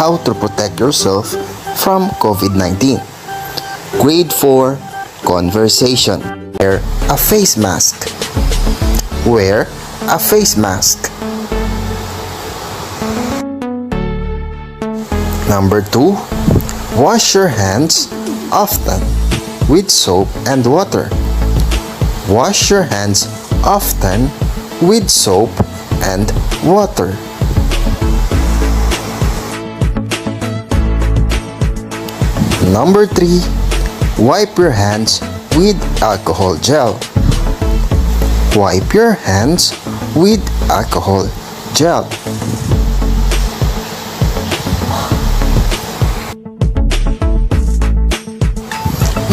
how to protect yourself from COVID 19. Grade 4 Conversation. Wear a face mask. Wear a face mask. Number 2. Wash your hands often with soap and water. Wash your hands often with soap and water. Number 3. Wipe your hands with alcohol gel. Wipe your hands with alcohol gel.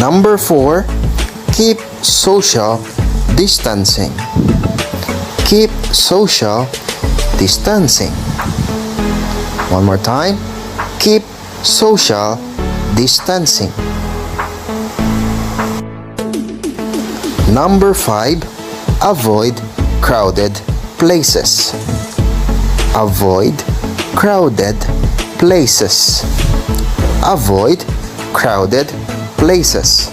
Number 4. Keep social distancing. Keep social distancing. One more time. Keep social distancing. Number 5. Avoid crowded places. Avoid crowded places. Avoid crowded places.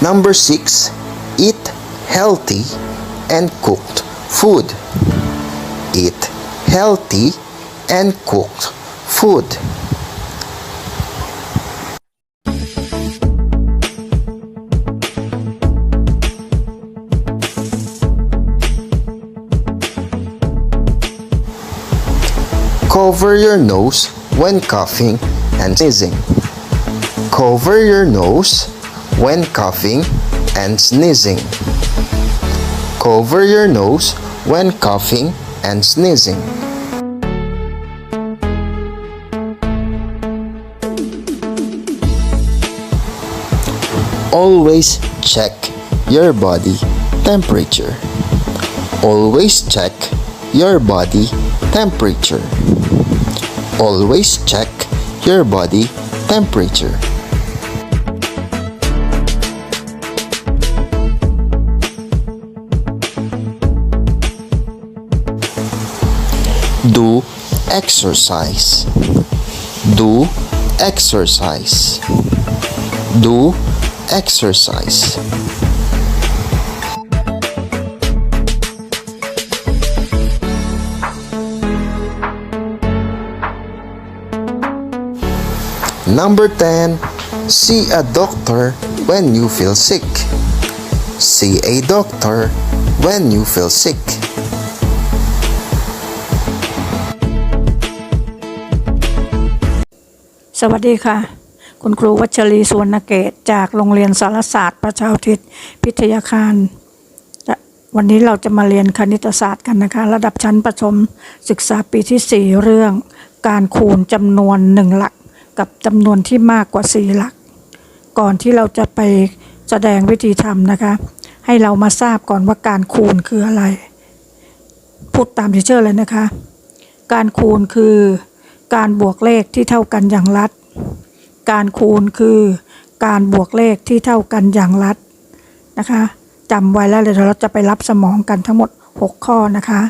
Number 6. Eat healthy and cooked food. Eat healthy and cooked food. Cover your nose when coughing and sneezing. Cover your nose when coughing and sneezing. Cover your nose when coughing and sneezing. Always check your body temperature. Always check your body temperature. Always check your body temperature. Exercise. Do exercise. Do exercise. Number 10. See a doctor when you feel sick. See a doctor when you feel sick. สวัสดีค่ะ คุณครูวัชรีสวนเกตจากโรงเรียนสารศาสตร์ ประชาอุทิศพิทยาคาร วันนี้เราจะมาเรียนคณิตศาสตร์กันนะคะ ระดับชั้นประถมศึกษาปีที่ 4 เรื่อง การคูณจำนวนหนึ่งหลัก กับจำนวนที่มากกว่า 4 หลัก ก่อนที่เราจะไปแสดงวิธีทำนะคะ ให้เรามาทราบก่อนว่าการคูณคืออะไร พูดตามที่เชื่อเลยนะคะ การคูณคือ การบวกเลขที่เท่ากันอย่างลัด การคูณคือการบวกเลขที่เท่ากันอย่างลัดนะคะจำไว้แล้วเดี๋ยวเราจะไปรับสมองกันทั้งหมด 6 ข้อนะคะ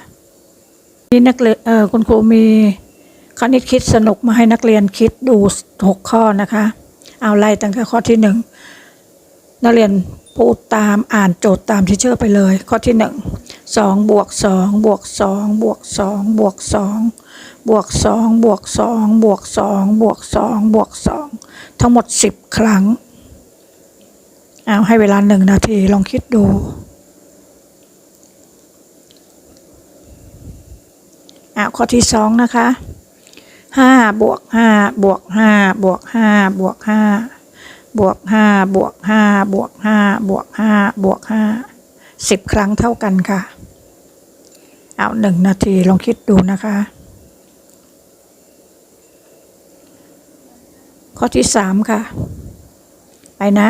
นี่นักเรียนเออคุณครูมีคณิตคิดสนุกมาให้นักเรียนคิดดู 6 ข้อนะคะ เอาไล่ตั้งแต่ข้อที่หนึ่งนักเรียนพูดตามอ่านโจทย์ตามที่เชื่อไปเลย ข้อที่หนึ่งสองบวกสองบวกสองบวกสองบวกสอง บวกสองบวกสองบวกสองบวกสองบวกสองทั้งหมดสิบครั้ง เอาให้เวลาหนึ่งนาทีลองคิดดู เอาข้อที่สองนะคะห้าบวกห้าบวกห้าบวกห้าบวกห้าบวกห้าบวกห้าบวกห้าบวกห้าบวกห้าสิบครั้งเท่ากันค่ะ เอาหนึ่งนาทีลองคิดดูนะคะ ข้อที่สามค่ะ ไปนะ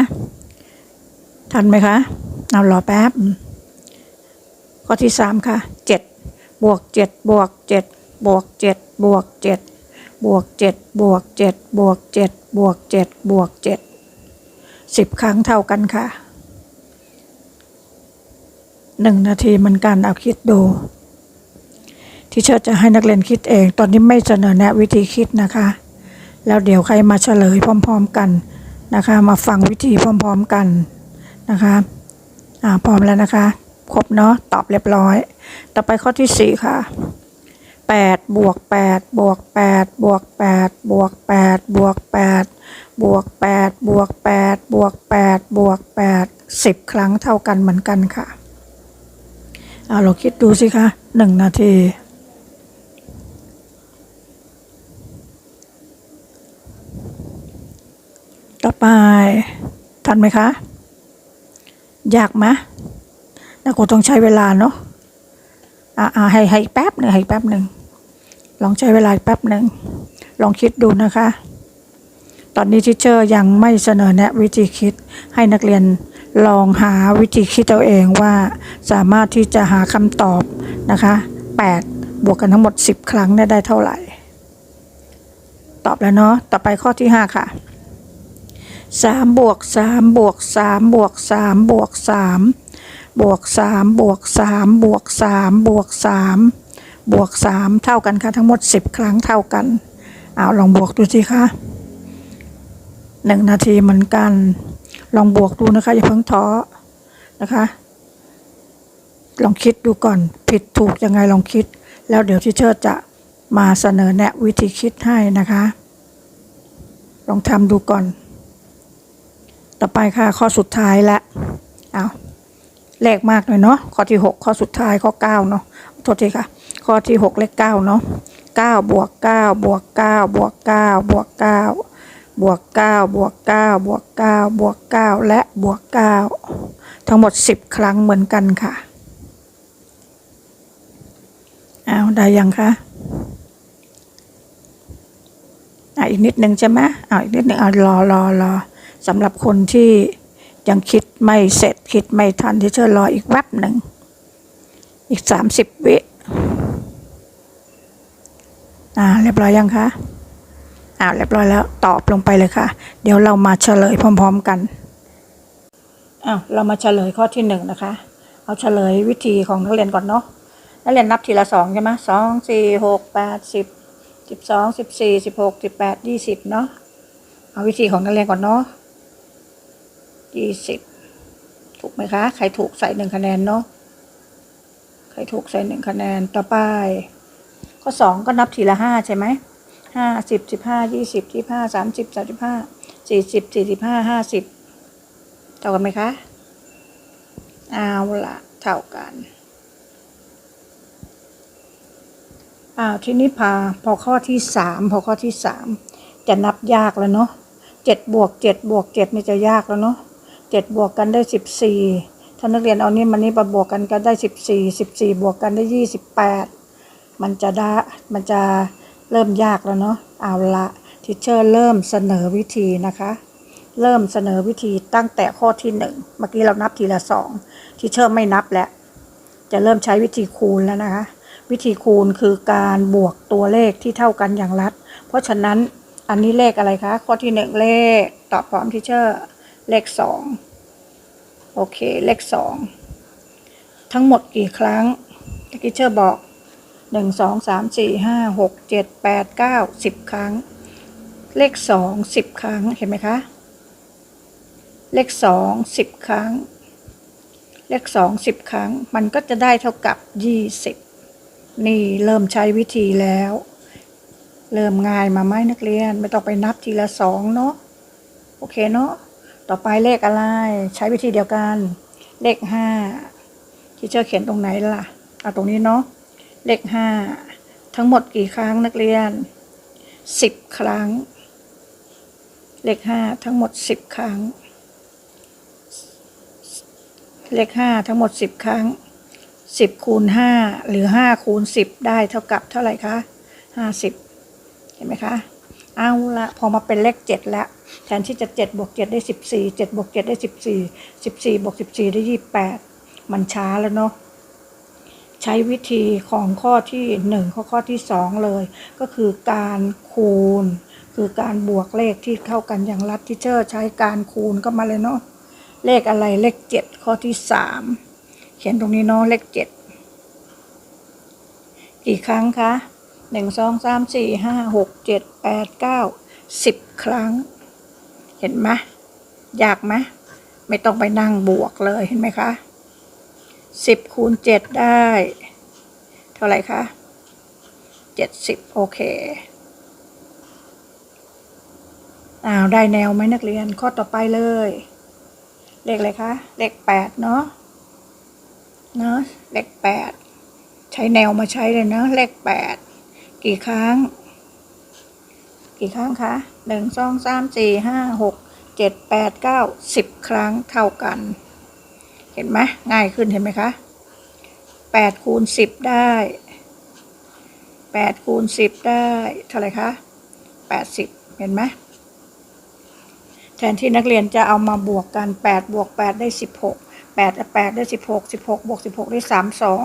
ทันไหมคะเอารอแป๊บ ข้อที่สามค่ะเจ็ดบวกเจ็ดบวกเจ็ดบวกเจ็ดบวกเจ็ดบวกเจ็ดบวกเจ็ดบวกเจ็ดบวกเจ็ดบวกเจ็ดสิบครั้งเท่ากันค่ะหนึ่งนาทีมือนกันเอาคิดดู ที่เชิดจะให้นักเรียนคิดเอง ตอนนี้ไม่เสนอแนะวิธีคิดนะคะ แล้วเดี๋ยวใครมาเฉลยพร้อม ๆกันนะคะ มาฟังวิธีพร้อม ๆกันนะคะอ่าพร้อมแล้วนะคะครบเนาะตอบเรียบร้อย ต่อไปข้อที่สี่ค่ะแปดบวกแปดบวกแปดบวกแปดบวกแปดบวกแปดบวกแปดบวกแปดบวกแปดบวกแปดสิบครั้งเท่ากันเหมือนกันค่ะเอาเราคิดดูสิคะหนึ่งนาที ต่อไป ทันไหมคะ ยากไหมน่ากูต้องใช้เวลาเนาะอ่าให้ให้แป๊บหนึ่งให้แป๊บหนึ่ง ลองใช้เวลาแป๊บหนึ่ง ลองคิดดูนะคะ ตอนนี้ทิเชอร์ยังไม่เสนอแนะวิธีคิด ให้นักเรียนลองหาวิธีคิดเอาเองว่าสามารถที่จะหาคำตอบนะคะ 8 บวกกันทั้งหมด 10 ครั้งได้เท่าไหร่ ตอบแล้วเนาะ ต่อไปข้อที่ 5 ค่ะ 3บวก3บวก3บวก3บวก3บวก3บวก3บวก3บวก3บวก3เท่ากันค่ะทั้งหมด10ครั้งเท่ากัน เอาลองบวกดูสิคะหนึ่งนาทีเหมือนกัน ลองบวกดูนะคะอย่าเพิ่งท้อนะคะลองคิดดูก่อนผิดถูกยังไงลองคิด แล้วเดี๋ยวที่เชิดจะมาเสนอแนะวิธีคิดให้นะคะ ลองทำดูก่อน ต่อไปค่ะข้อสุดท้ายและเอาเลขมากเลยเนาะข้อที่หกข้อสุดท้ายข้อเก้าเนาะโทษทีค่ะ ข้อที่หกเลขเก้าเนาะเก้าบวกเก้าบวกเก้าบวกเก้าบวกเก้าบวกเก้าบวกเก้าบวกเก้าบวกเก้าและบวกเก้าทั้งหมดสิบครั้งเหมือนกันค่ะเอาได้ยังคะอะอีกนิดนึงใช่ไหมอ่าอีกนิดนึงอะรอรอรอ สำหรับคนที่ยังคิดไม่เสร็จคิดไม่ทันที่เชิญรออีกแวบหนึ่ง อีกสามสิบวิอ่าเรียบร้อยยังคะอ่าเรียบร้อยแล้วตอบลงไปเลยค่ะ เดี๋ยวเรามาเฉลยพร้อม ๆกันอ้าวเรามาเฉลยข้อที่หนึ่งนะคะ เอาเฉลยวิธีของนักเรียนก่อนเนาะนักเรียนนับทีละสองใช่ไหมสองสี่หกแปดสิบสิบสองสิบสี่สิบหกสิบแปดยี่สิบเนาะเอาวิธีของนักเรียนก่อนเนาะ ยี่สิบถูกไหมคะ ใครถูกใส่หนึ่งคะแนนเนาะใครถูกใส่หนึ่งคะแนนต่อไป ข้อสองก็นับทีละห้าใช่ไหมห้าสิบสิบห้ายี่สิบยี่ห้าสามสิบสามสิบห้าสี่สิบสี่สิบห้าห้าสิบเท่ากันไหมคะเอาละเท่ากันอ่าทีนี้พาพอข้อที่สามพอข้อที่สามจะนับยากแล้วเนาะเจ็ดบวกเจ็ดบวกเจ็ดนี่จะยากแล้วเนาะ เจ็ดบวกกันได้สิบสี่ถ้านักเรียนเอานี่มันนี่มาบวกกันก็ได้สิบสี่สิบสี่บวกกันได้ยี่สิบแปดมันจะได้มันจะเริ่มยากแล้วเนาะเอาละทิเชอร์เริ่มเสนอวิธีนะคะ เริ่มเสนอวิธีตั้งแต่ข้อที่หนึ่งเมื่อกี้เรานับทีละสองทิเชอร์ไม่นับแล้วจะเริ่มใช้วิธีคูณแล้วนะคะ วิธีคูณคือการบวกตัวเลขที่เท่ากันอย่างรัด เพราะฉะนั้นอันนี้เลขอะไรคะ ข้อที่หนึ่งเลขตอบพร้อมทิเชอร์ เลขสองโอเค เลขสองทั้งหมดกี่ครั้งทิเชอร์บอกหนึ่งสองสามสี่ห้าหกเจ็ดแปดเก้าสิบครั้ง เลขสองสิบครั้งเห็นไหมคะ เลขสองสิบครั้ง เลขสองสิบครั้ง มันก็จะได้เท่ากับยี่สิบนี่เริ่มใช้วิธีแล้ว เริ่มง่ายมาไหมนักเรียน ไม่ต้องไปนับทีละสองเนาะโอเคเนาะ ต่อไปเลขอะไร ใช้วิธีเดียวกัน เลขห้าที่เจอเขียนตรงไหนล่ะเอาตรงนี้เนาะเลขห้าทั้งหมดกี่ครั้งนักเรียนสิบครั้ง เลขห้าทั้งหมดสิบครั้ง เลขห้าทั้งหมดสิบครั้งสิบคูณห้าหรือห้าคูณสิบได้เท่ากับเท่าไหร่คะห้าสิบเห็นไหมคะ เอาละพอมาเป็นเลขเจ็ดแล้ว แทนที่จะเจ็ดบวกเจ็ดได้สิบสี่เจ็ดบวกเจ็ดได้สิบสี่สิบสี่บวกสิบสี่ได้ยี่แปดมันช้าแล้วเนาะใช้วิธีของข้อที่หนึ่งข้อข้อที่สองเลย ก็คือการคูณ คือการบวกเลขที่เข้ากันอย่างรัดที่เชอร์ใช้การคูณก็มาเลยเนาะเลขอะไรเลขเจ็ดข้อที่สามเขียนตรงนี้เนาะเลขเจ็ดกี่ครั้งคะหนึ่งสองสามสี่ห้าหกเจ็ดแปดเก้าสิบครั้ง เห็นไหมยากไหมไม่ต้องไปนั่งบวกเลยเห็นไหมคะสิบคูณเจ็ดได้ เท่าไหร่คะเจ็ดสิบโอเคอ้าวได้แนวไหมนักเรียนข้อต่อไปเลย เลขอะไรคะ เลขแปดเนาะเนาะเลขแปดใช้แนวมาใช้เลยเนาะเลขแปดกี่ครั้ง กี่ครั้งคะหนึ่งสองสามสี่ห้าหกเจ็ดแปดเก้าสิบครั้งเท่ากัน เห็นไหมง่ายขึ้นเห็นไหมคะแปดคูณสิบได้แปดคูณสิบได้เท่าไรคะแปดสิบเห็นไหมแทนที่นักเรียนจะเอามาบวกกัน8บวก8ได้16 8กับ8ได้16 16บหกบวก16ได้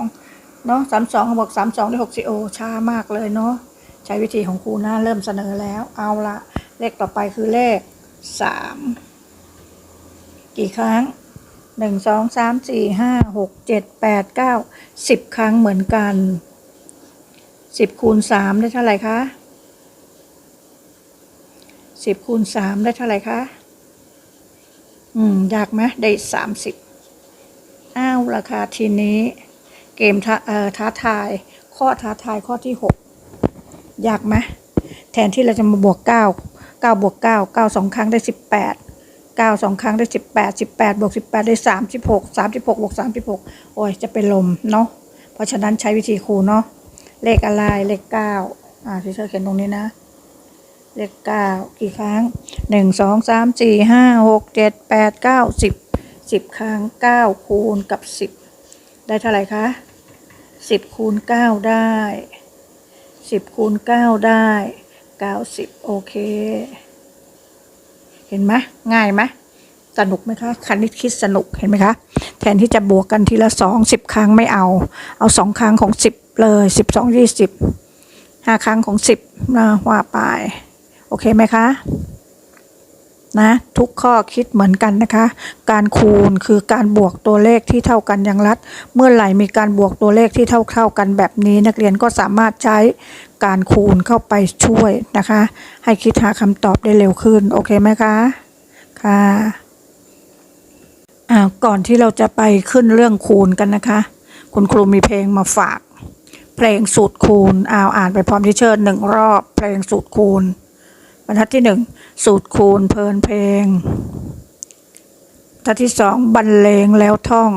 32เนาะ32บวก32ได้6 4โอช้ามากเลยเนาะ ใช้วิธีของครูนะเริ่มเสนอแล้ว เอาละเลขต่อไปคือเลข3กี่ครั้ง1 2 3 4 5 6 7 8 9 10ครั้งเหมือนกัน10คูณ3ได้เท่าไหร่คะ10คูณ3ได้เท่าไหร่คะ อืม ยากไหมได้สามสิบอ้าวราคาทีนี้ เกมท้าท้าทาย ข้อท้าทายข้อที่หก ยากไหมแทนที่เราจะมาบวกเก้าเก้าบวกเก้าเก้าสองครั้งได้สิบแปดเก้าสองครั้งได้สิบแปดสิบแปดบวกสิบแปดได้สามสิบหกสามสิบหกบวกสามสิบหกโอ้ยจะเป็นลมเนาะเพราะฉะนั้นใช้วิธีครูเนาะเลขอะไรเลขเก้าอ่าที่เธอเขียนตรงนี้นะ เลขเก้ากี่ครั้งหนึ่งสองสามสี่ห้าหกเจ็ดแปดเก้าสิบสิบครั้งเก้าคูณกับสิบได้เท่าไหร่คะสิบคูณเก้าได้ สิบคูณเก้าได้เก้าสิบโอเค เห็นไหมง่ายไหมสนุกไหมคะคณิตคิดสนุกเห็นไหมคะ แทนที่จะบวกกันทีละสองสิบครั้งไม่เอา เอาสองครั้งของสิบเลยสิบสองยี่สิบห้าครั้งของสิบนะว่าไป โอเคไหมคะ นะทุกข้อคิดเหมือนกันนะคะ การคูณคือการบวกตัวเลขที่เท่ากันอย่างรัด เมื่อไหร่มีการบวกตัวเลขที่เท่าเท่ากันแบบนี้ นักเรียนก็สามารถใช้การคูณเข้าไปช่วยนะคะ ให้คิดหาคำตอบได้เร็วขึ้น โอเคไหมคะค่ะอ่าก่อนที่เราจะไปขึ้นเรื่องคูณกันนะคะ คุณครูมีเพลงมาฝาก เพลงสูตรคูณเอาอ่านไปพร้อมที่เชิญหนึ่งรอบเพลงสูตรคูณ บรรทัดที่หนึ่งสูตรคูณเพลินเพลงบรรทัดที่สองบรรเลงแล้วท่อง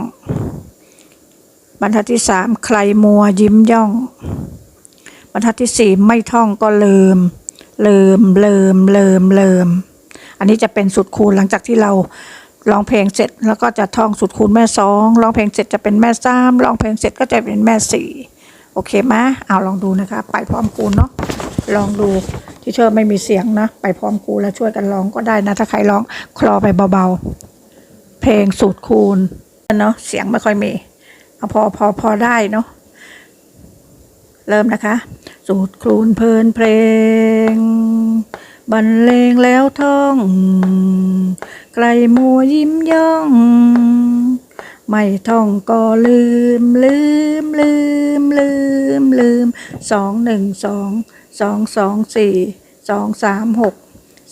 บรรทัดที่สามใครมัวยิ้มย่อง บรรทัดที่สี่ไม่ท่องก็ลืมลืมลืมลืมลืมอันนี้จะเป็นสูตรคูณหลังจากที่เราร้องเพลงเสร็จแล้วก็จะท่องสูตรคูณแม่สองร้องเพลงเสร็จจะเป็นแม่สามร้องเพลงเสร็จก็จะเป็นแม่สี่โอเคไหมเอาลองดูนะคะ ไปพร้อมคูณเนาะ ลองดูที่เชอร์ไม่มีเสียงนะ ไปพร้อมครูแล้วช่วยกันร้องก็ได้นะ ถ้าใครร้องคลอไปเบาๆ เพลงสูตรคูณเนาะเสียงไม่ค่อยมีเอาพอพอพอได้เนาะเริ่มนะคะ สูตรคูณเพลินเพลงบรรเลงแล้วท่อง ไกลมัวยิ้มย่อง ไม่ท่องก็ลืมลืมลืมลืมลืมสองหนึ่งสอง สองสองสี่สองสามหก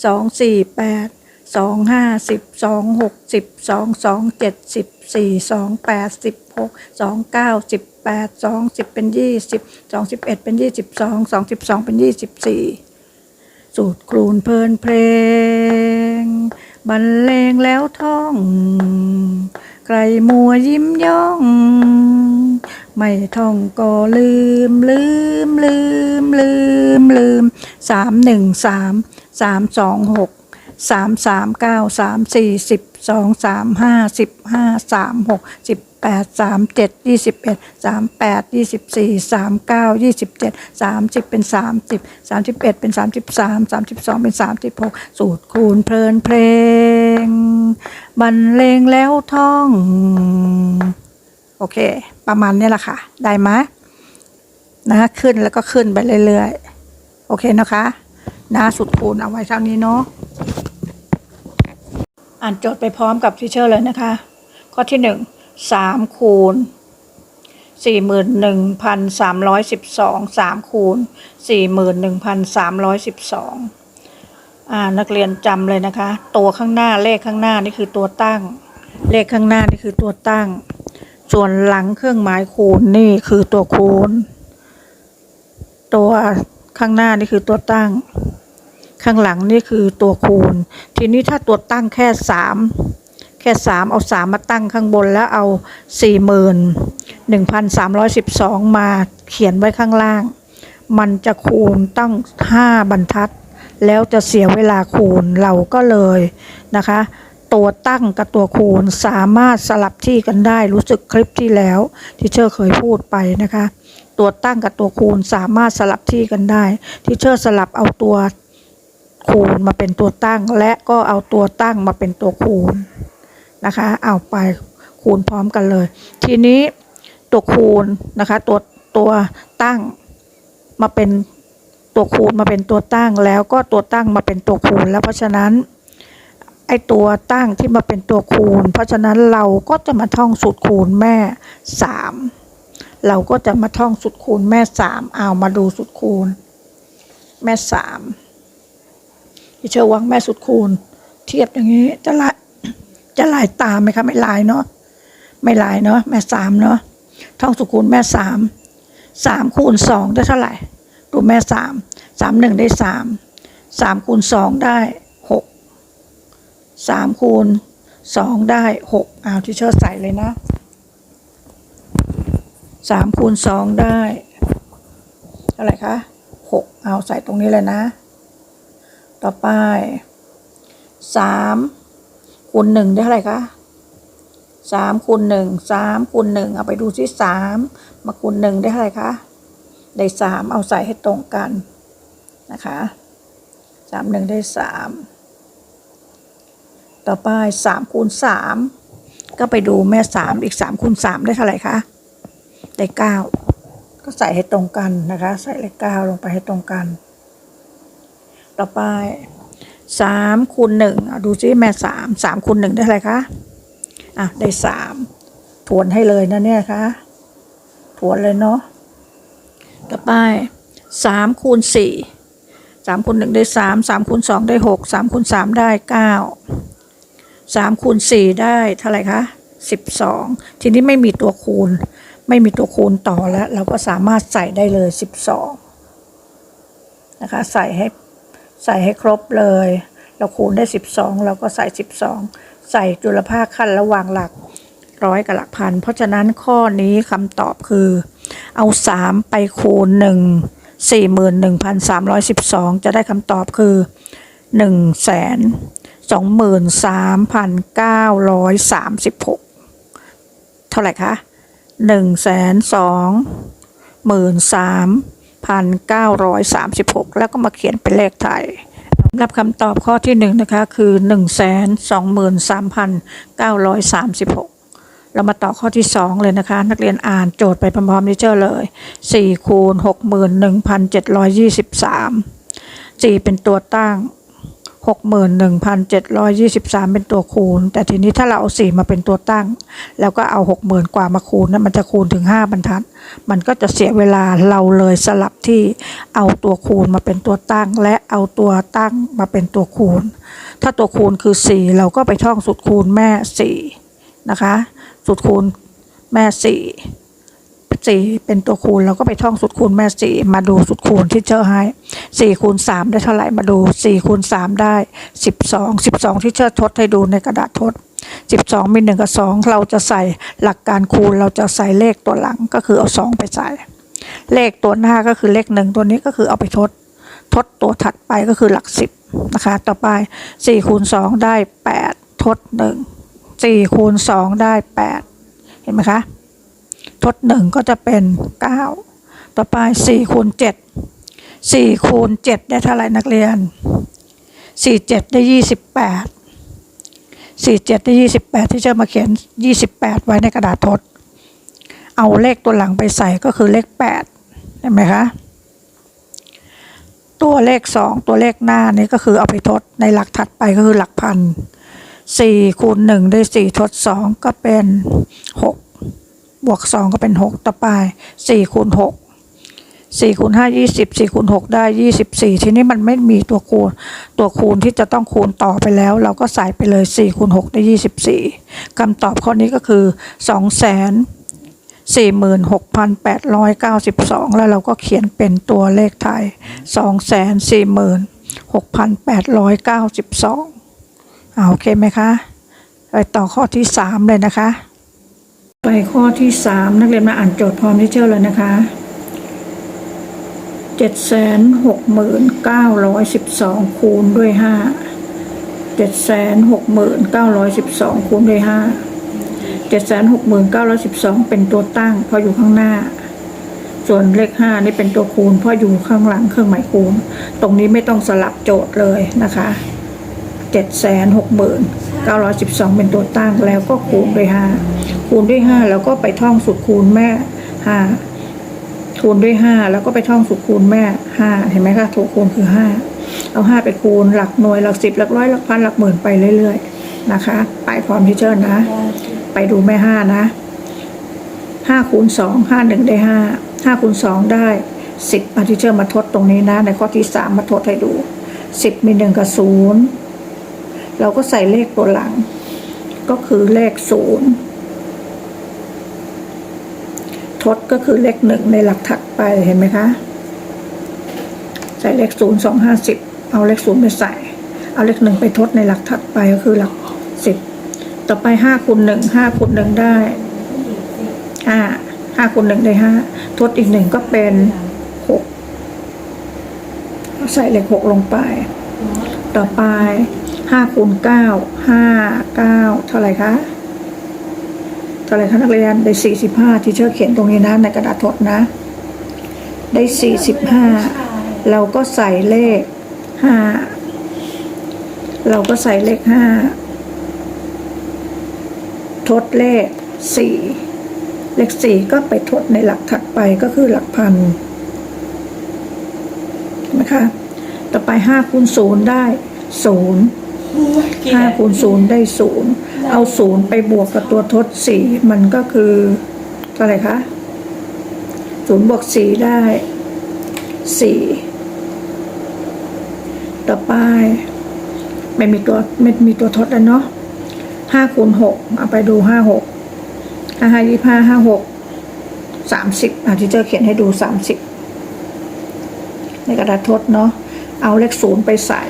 สองสี่แปดสองห้าสิบสองหกสิบสองสองเจ็ดสิบสี่สองแปดสิบหกสองเก้าสิบแปดสองสิบเป็นยี่สิบสองสิบเอ็ดเป็นยี่สิบสองสองสิบสองเป็นยี่สิบสี่สูตรครูนเพลินเพลง บรรเลงแล้วท่องไกลมัวยิ้มย่อง ไม่ท่องก็ลืมลืมลืมลืมลืมสามหนึ่งสามสามสองหกสามสามเก้าสามสี่สิบสองสามห้าสิบห้าสามหกสิบแปดสามเจ็ดยี่สิบเอ็ดสามแปดยี่สิบสี่สามเก้ายี่สิบเจ็ดสามสิบเป็นสามสิบสามสิบเอ็ดเป็นสามสิบสามสามสิบสองเป็นสามสิบหกสูตรคูณเพลินเพลงบรรเลงแล้วท่อง โอเค ประมาณนี้แหละค่ะ ได้ไหมนะขึ้นแล้วก็ขึ้นไปเรื่อยๆ โอเคนะคะนะสุดคูณเอาไว้เท่านี้เนาะอ่านโจทย์ไปพร้อมกับทีเชอร์เลยนะคะ ข้อที่หนึ่งสามคูณสี่หมื่นหนึ่งพันสามร้อยสิบสองสามคูณสี่หมื่นหนึ่งพันสามร้อยสิบสองอ่านักเรียนจำเลยนะคะ ตัวข้างหน้าเลขข้างหน้านี่คือตัวตั้ง เลขข้างหน้านี่คือตัวตั้ง ส่วนหลังเครื่องหมายคูณนี่คือตัวคูณ ตัวข้างหน้านี่คือตัวตั้ง ข้างหลังนี่คือตัวคูณ ทีนี้ถ้าตัวตั้งแค่สามแค่สามเอาสามมาตั้งข้างบนแล้วเอาสี่หมื่นหนึ่งพันสามร้อยสิบสองมาเขียนไว้ข้างล่าง มันจะคูณตั้งห้าบรรทัด แล้วจะเสียเวลาคูณเราก็เลยนะคะ ตัวตั้งกับตัวคูณสามารถสลับที่กันได้รู้สึกคลิปที่แล้วที่เชอร์เคยพูดไปนะคะ ตัวตั้งกับตัวคูณสามารถสลับที่กันได้ที่เชอร์สลับเอาตัวคูณมาเป็นตัวตั้ง และก็เอาตัวตั้งมาเป็นตัวคูณนะคะ เอาไปคูณพร้อมกันเลย ทีนี้ตัวคูณนะคะตัวตัวตั้งมาเป็นตัวคูณมาเป็นตัวตั้งแล้วก็ตัวตั้งมาเป็นตัวคูณแล้วเพราะฉะนั้น ไอตัวตั้งที่มาเป็นตัวคูณ เพราะฉะนั้นเราก็จะมาท่องสูตรคูณแม่สามเราก็จะมาท่องสูตรคูณแม่สามเอามาดูสูตรคูณ แม่สามที่เชื่อวังแม่สูตรคูณ เทียบอย่างนี้จะลายจะลายตามไหมคะไม่ลายเนาะไม่ลายเนาะแม่สามเนาะท่องสูตรคูณแม่สามสามคูณสองได้เท่าไหร่ดูแม่สามสามหนึ่งได้สามสามคูณสองได้ สามคูณสองได้หกเอาที่เชิดใส่เลยนะสามคูณสองได้เท่าไหร่คะหกเอาใส่ตรงนี้เลยนะ ต่อไปสามคูณหนึ่งได้เท่าไหร่คะสามคูณหนึ่งสามคูณหนึ่งเอาไปดูที่สามมาคูณหนึ่งได้เท่าไหร่คะได้สามเอาใส่ให้ตรงกันนะคะสามหนึ่งได้สาม ต่อไปสามคูณสามก็ไปดูแม่สามอีกสามคูณสามได้เท่าไหร่คะได้เก้าก็ใส่ให้ตรงกันนะคะ ใส่เลขเก้าลงไปให้ตรงกัน ต่อไปสามคูณหนึ่งดูซิแม่สามสามคูณหนึ่งได้เท่าไหร่คะอะได้สามทวนให้เลยนะเนี่ยคะทวนเลยเนาะต่อไปสามคูณสี่สามคูณหนึ่งได้สามสามคูณสองได้หกสามคูณสามได้เก้า สามคูณสี่ได้เท่าไหร่คะสิบสองทีนี้ไม่มีตัวคูณ ไม่มีตัวคูณต่อแล้ว เราก็สามารถใส่ได้เลยสิบสองนะคะ ใส่ให้ใส่ให้ครบเลย เราคูณได้สิบสองเราก็ใส่สิบสองใส่จุลภาคขั้นระหว่างหลักร้อยกับหลักพัน เพราะฉะนั้นข้อนี้คำตอบคือ เอาสามไปคูณหนึ่งสี่หมื่นหนึ่งพันสามร้อยสิบสองจะได้คำตอบคือ หนึ่งแสนสองหมื่นสามพันเก้าร้อยสามสิบหกเท่าไหร่คะหนึ่งแสนสองหมื่นสามพันเก้าร้อยสามสิบหกแล้วก็มาเขียนเป็นเลขไทยสำหรับคำตอบข้อที่หนึ่งนะคะ คือหนึ่งแสนสองหมื่นสามพันเก้าร้อยสามสิบหกเรามาต่อข้อที่สองเลยนะคะ นักเรียนอ่านโจทย์ไปพร้อมๆนี้เจอเลยสี่คูณหกหมื่นหนึ่งพันเจ็ดร้อยยี่สิบสามสี่เป็นตัวตั้ง หกหมื่นหนึ่งพันเจ็ดร้อยยี่สิบสามเป็นตัวคูณ แต่ทีนี้ถ้าเราเอาสี่มาเป็นตัวตั้ง แล้วก็เอาหกหมื่นกว่ามาคูณนั้นมันจะคูณถึงห้าบรรทัด มันก็จะเสียเวลาเราเลยสลับที่เอาตัวคูณมาเป็นตัวตั้ง และเอาตัวตั้งมาเป็นตัวคูณ ถ้าตัวคูณคือสี่เราก็ไปท่องสูตรคูณแม่สี่นะคะ สูตรคูณแม่ สี่เป็นตัวคูณเราก็ไปท่องสูตรคูณแม่สี่มาดูสูตรคูณที่เจอให้สี่คูณสามได้เท่าไหร่มาดูสี่คูณสามได้สิบสองสิบสองที่เชอทดให้ดูในกระดาษทดสิบสองมีหนึ่งกับสองเราจะใส่หลักการคูณเราจะใส่เลขตัวหลังก็คือเอาสองไปใส่ เลขตัวหน้าก็คือเลขหนึ่งตัวนี้ก็คือเอาไปทด ทดตัวถัดไปก็คือหลักสิบนะคะ ต่อไปสี่คูณสองได้แปดทดหนึ่งสี่คูณสองได้แปดเห็นไหมคะ ทดหนึ่งก็จะเป็นเก้าต่อไปสี่คูณเจ็ดสี่คูณเจ็ดได้เท่าไรนักเรียนสี่เจ็ดได้ยี่สิบแปดสี่เจ็ดได้ยี่สิบแปดที่จะมาเขียนยี่สิบแปดไว้ในกระดาษทด เอาเลขตัวหลังไปใส่ก็คือเลขแปดเห็นไหมคะ ตัวเลขสองตัวเลขหน้านี่ก็คือเอาไปทดในหลักถัดไปก็คือหลักพันสี่คูณหนึ่งได้สี่ทดสองก็เป็นหก บวกสองก็เป็นหกต่อไปสี่คูณหกสี่คูณห้ายี่สิบสี่คูณหกได้ยี่สิบสี่ทีนี้มันไม่มีตัวคูณ ตัวคูณที่จะต้องคูณต่อไปแล้ว เราก็ใส่ไปเลยสี่คูณหกได้ยี่สิบสี่คำตอบข้อนี้ก็คือสองแสนสี่หมื่นหกพันแปดร้อยเก้าสิบสองแล้วเราก็เขียนเป็นตัวเลขไทยสองแสนสี่หมื่นหกพันแปดร้อยเก้าสิบสองเอาโอเคไหมคะ ไปต่อข้อที่สามเลยนะคะ ไปข้อที่สามนักเรียนมาอ่านโจทย์พร้อมที่เชื่อเลยนะคะเจ็ดแสนหกหมื่นเก้าร้อยสิบสองคูณด้วยห้าเจ็ดแสนหกหมื่นเก้าร้อยสิบสองคูณด้วยห้าเจ็ดแสนหกหมื่นเก้าร้อยสิบสองเป็นตัวตั้งเพราะอยู่ข้างหน้า ส่วนเลขห้านี่เป็นตัวคูณเพราะอยู่ข้างหลังเครื่องหมายคูณ ตรงนี้ไม่ต้องสลับโจทย์เลยนะคะเจ็ดแสนหกหมื่นเก้าร้อยสิบสองเป็นตัวตั้งแล้วก็คูณด้วยห้า คูณด้วยห้าแล้วก็ไปท่องสูตรคูณแม่ห้าคูณด้วยห้าแล้วก็ไปท่องสูตรคูณแม่ห้าเห็นไหมคะถูกคูณคือห้าเอาห้าไปคูณหลักหน่วยหลักสิบหลักร้อยหลักพันหลักหมื่นไปเรื่อย ๆ นะคะ ไปพร้อมที่เชิญนะ ไปดูแม่ห้านะห้าคูณสองห้าหนึ่งได้ห้าห้าคูณสองได้สิบมาที่เชื่อมาทดตรงนี้นะ ในข้อที่สามมาทดให้ดูสิบมีหนึ่งกับศูนย์เราก็ใส่เลขตัวหลัง ก็คือเลขศูนย์ ทดก็คือเลขหนึ่งในหลักถัดไปเห็นไหมคะ ใส่เลขศูนย์สองห้าสิบเอาเลขศูนย์ไปใส่ เอาเลขหนึ่งไปทดในหลักถัดไปก็คือหลักสิบต่อไปห้าคูณหนึ่งห้าคูณหนึ่งได้ห้าห้าคูณหนึ่งได้ห้าทดอีกหนึ่งก็เป็นหกใส่เลขหกลงไป ต่อไปห้าคูณเก้าห้าเก้าเท่าไหร่คะ เท่าไหร่คะนักเรียนได้สี่สิบห้าที่เชอร์เขียนตรงนี้นะในกระดาษทดนะ ได้สี่สิบห้าเราก็ใส่เลขห้าเราก็ใส่เลขห้าทดเลขสี่เลขสี่ก็ไปทดในหลักถัดไปก็คือหลักพันนะคะ ต่อไปห้าคูณศูนย์ได้ศูนย์ห้าคูณศูนย์ได้ศูนย์ เอาศูนย์ไปบวกกับตัวทดสี่มันก็คือเท่าไหร่คะศูนย์บวกสี่ได้สี่ต่อไปไม่มีตัวไม่มีตัวทดแล้วเนาะห้าคูณหกเอาไปดูห้าหกห้าห้ายี่ห้าห้าหกสามสิบอะที่เจอเขียนให้ดูสามสิบในกระดาษทดเนาะเอาเลขศูนย์ไปใส่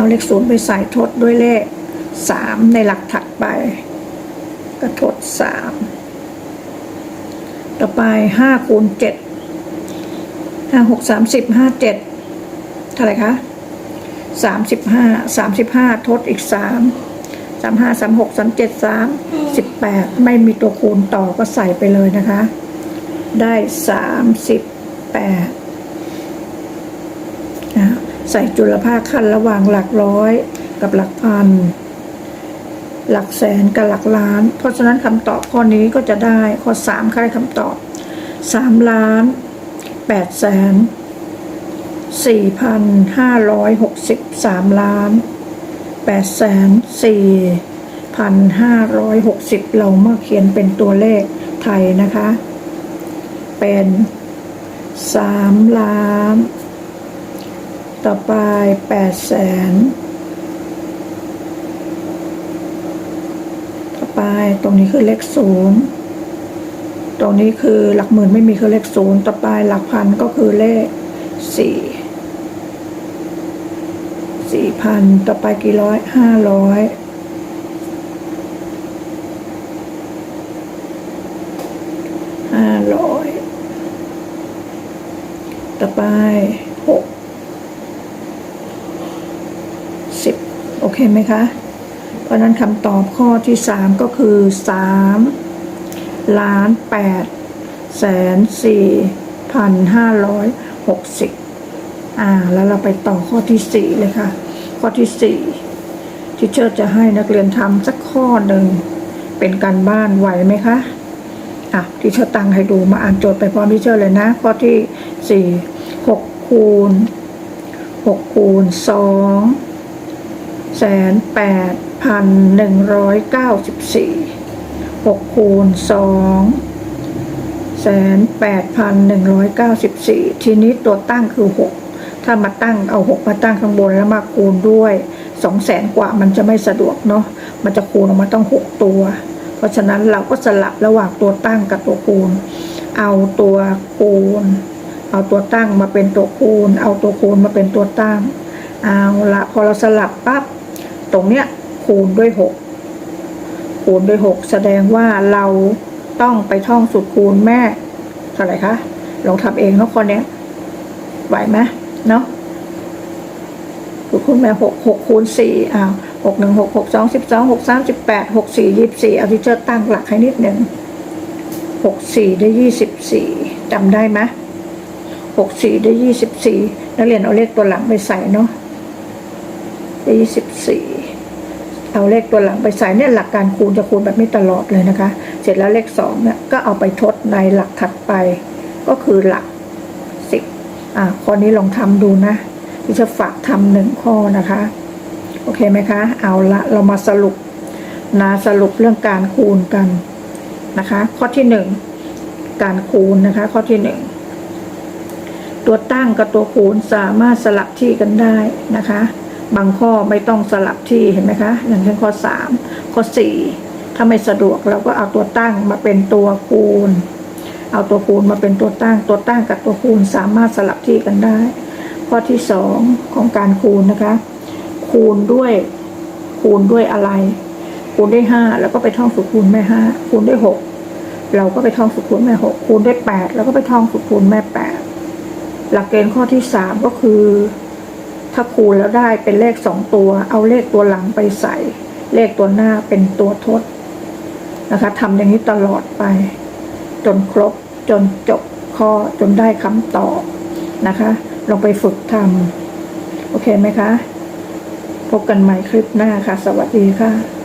เอาเลขศูนย์ไปใส่ทดด้วยเลขสามในหลักถัดไป ก็ทดสามต่อไปห้าคูณเจ็ดห้าหกสามสิบห้าเจ็ดเท่าไหร่คะสามสิบห้าสามสิบห้าทดอีกสามสามห้าสามหกสามเจ็ดสามสิบแปดไม่มีตัวคูณต่อก็ใส่ไปเลยนะคะ ได้สามสิบแปด ใส่จุลภาคขั้นระหว่างหลักร้อย กับหลักพัน หลักแสนกับหลักล้าน เพราะฉะนั้นคำตอบข้อนี้ก็จะได้ข้อสามค่ได้คำตอบสามล้านแปดแสนสี่พันห้าร้อยหกสิบสามล้านแปดแสนสี่พันห้าร้อยหกสิบเรามาเขียนเป็นตัวเลขไทยนะคะ เป็นสามล้าน ต่อไปแปดแสนต่อไปตรงนี้คือเลขศูนย์ตรงนี้คือหลักหมื่นไม่มีคือเลขศูนย์ต่อไปหลักพันก็คือเลขสี่สี่พันต่อไปกี่ร้อยห้าร้อยห้าร้อยต่อไปหกสิบ โอเคไหมคะ เพราะนั้นคำตอบข้อที่สามก็คือสามล้านแปดแสนสี่พันห้าร้อยหกสิบอ่า แล้วเราไปต่อข้อที่สี่เลยค่ะ ข้อที่สี่ที่เชิดจะให้นักเรียนทำสักข้อหนึ่ง เป็นการบ้านไหวไหมคะอะที่เชิดตังให้ดูมาอ่านโจทย์ไปพร้อมที่เชิดเลยนะ ข้อที่สี่หกคูณหกคูณสอง แสนแปดพันหนึ่งร้อยเก้าสิบสี่หกคูณสองแสนแปดพันหนึ่งร้อยเก้าสิบสี่ทีนี้ตัวตั้งคือหกถ้ามาตั้งเอาหกมาตั้งข้างบนแล้วมาคูณด้วยสองแสนกว่ามันจะไม่สะดวกเนาะมันจะคูณออกมาต้องหกตัว เพราะฉะนั้นเราก็สลับระหว่างตัวตั้งกับตัวคูณ เอาตัวคูณ เอาตัวตั้งมาเป็นตัวคูณ เอาตัวคูณมาเป็นตัวตั้ง เอาละพอเราสลับปั๊บ ตรงเนี้ยคูณด้วยหกคูณด้วยหกแสดงว่าเราต้องไปท่องสูตรคูณแม่เท่าไหร่คะลองทำเองเนาะคนเนี้ยไหวไหมเนาะสูตรคูณแม่หกหกคูณสี่อ้าวหกหนึ่งหกหกสองสิบสองหกสามสิบแปดหกสี่ยี่สิบสี่เอาที่เจอตั้งหลักให้นิดหนึ่งหกสี่ได้ยี่สิบสี่จำได้ไหมหกสี่ได้ยี่สิบสี่นักเรียนเอาเลขตัวหลังไปใส่เนาะได้ยี่สิบสี่ เอาเลขตัวหลังไปใส่เนี่ยหลักการคูณจะคูณแบบนี้ตลอดเลยนะคะ เสร็จแล้วเลขสองเนี่ยก็เอาไปทดในหลักถัดไป ก็คือหลักสิบอะข้อนี้ลองทำดูนะที่จะฝากทำหนึ่งข้อนะคะ โอเคไหมคะ เอาละเรามาสรุปนะสรุปเรื่องการคูณกันนะคะ ข้อที่หนึ่งการคูณนะคะ ข้อที่หนึ่งตัวตั้งกับตัวคูณสามารถสลับที่กันได้นะคะ บางข้อไม่ต้องสลับที่เห็นไหมคะ อย่างเช่นข้อสามข้อสี่ถ้าไม่สะดวกเราก็เอาตัวตั้งมาเป็นตัวคูณ เอาตัวคูณมาเป็นตัวตั้ง ตัวตั้งกับตัวคูณสามารถสลับที่กันได้ ข้อที่สองของการคูณนะคะ คูณด้วยคูณด้วยอะไร คูณด้วยห้าแล้วก็ไปท่องสูตรคูณแม่ห้าคูณด้วยหกเราก็ไปท่องสูตรคูณแม่หกคูณด้วยแปดแล้วก็ไปท่องสูตรคูณแม่แปดหลักเกณฑ์ข้อที่สามก็คือ ถ้าคูณแล้วได้เป็นเลขสองตัว เอาเลขตัวหลังไปใส่ เลขตัวหน้าเป็นตัวทดนะคะทำอย่างนี้ตลอดไป จนครบจนจบข้อจนได้คำตอบนะคะ ลองไปฝึกทำโอเคไหมคะ พบกันใหม่คลิปหน้าค่ะ สวัสดีค่ะ